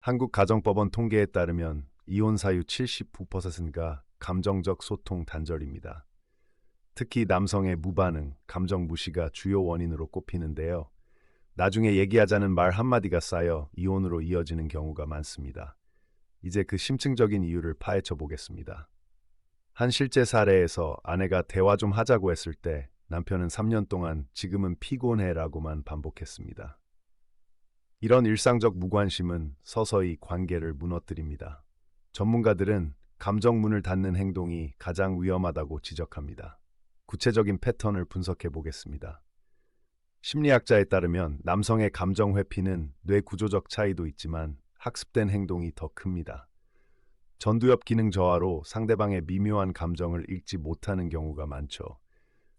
한국가정법원 통계에 따르면 이혼 사유 79%가 감정적 소통 단절입니다. 특히 남성의 무반응, 감정 무시가 주요 원인으로 꼽히는데요. 나중에 얘기하자는 말 한마디가 쌓여 이혼으로 이어지는 경우가 많습니다. 이제 그 심층적인 이유를 파헤쳐 보겠습니다. 한 실제 사례에서 아내가 대화 좀 하자고 했을 때 남편은 3년 동안 지금은 피곤해라고만 반복했습니다. 이런 일상적 무관심은 서서히 관계를 무너뜨립니다. 전문가들은 감정문을 닫는 행동이 가장 위험하다고 지적합니다. 구체적인 패턴을 분석해 보겠습니다. 심리학자에 따르면 남성의 감정 회피는 뇌 구조적 차이도 있지만 학습된 행동이 더 큽니다. 전두엽 기능 저하로 상대방의 미묘한 감정을 읽지 못하는 경우가 많죠.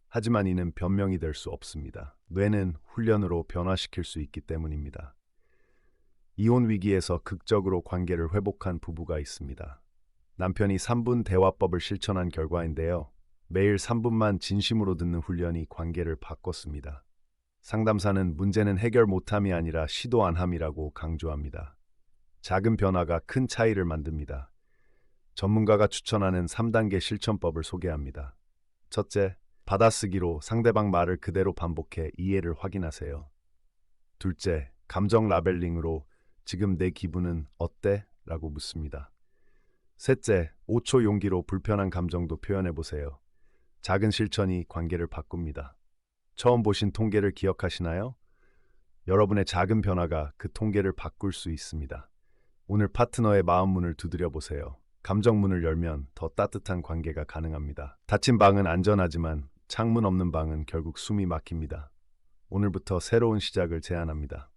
하지만 이는 변명이 될 수 없습니다. 뇌는 훈련으로 변화시킬 수 있기 때문입니다. 이혼 위기에서 극적으로 관계를 회복한 부부가 있습니다. 남편이 3분 대화법을 실천한 결과인데요. 매일 3분만 진심으로 듣는 훈련이 관계를 바꿨습니다. 상담사는 문제는 해결 못함이 아니라 시도 안 함이라고 강조합니다. 작은 변화가 큰 차이를 만듭니다. 전문가가 추천하는 3단계 실천법을 소개합니다. 첫째, 받아쓰기로 상대방 말을 그대로 반복해 이해를 확인하세요. 둘째, 감정 라벨링으로 지금 내 기분은 어때? 라고 묻습니다. 셋째, 5초 용기로 불편한 감정도 표현해 보세요. 작은 실천이 관계를 바꿉니다. 처음 보신 통계를 기억하시나요? 여러분의 작은 변화가 그 통계를 바꿀 수 있습니다. 오늘 파트너의 마음 문을 두드려 보세요. 감정 문을 열면 더 따뜻한 관계가 가능합니다. 닫힌 방은 안전하지만 창문 없는 방은 결국 숨이 막힙니다. 오늘부터 새로운 시작을 제안합니다.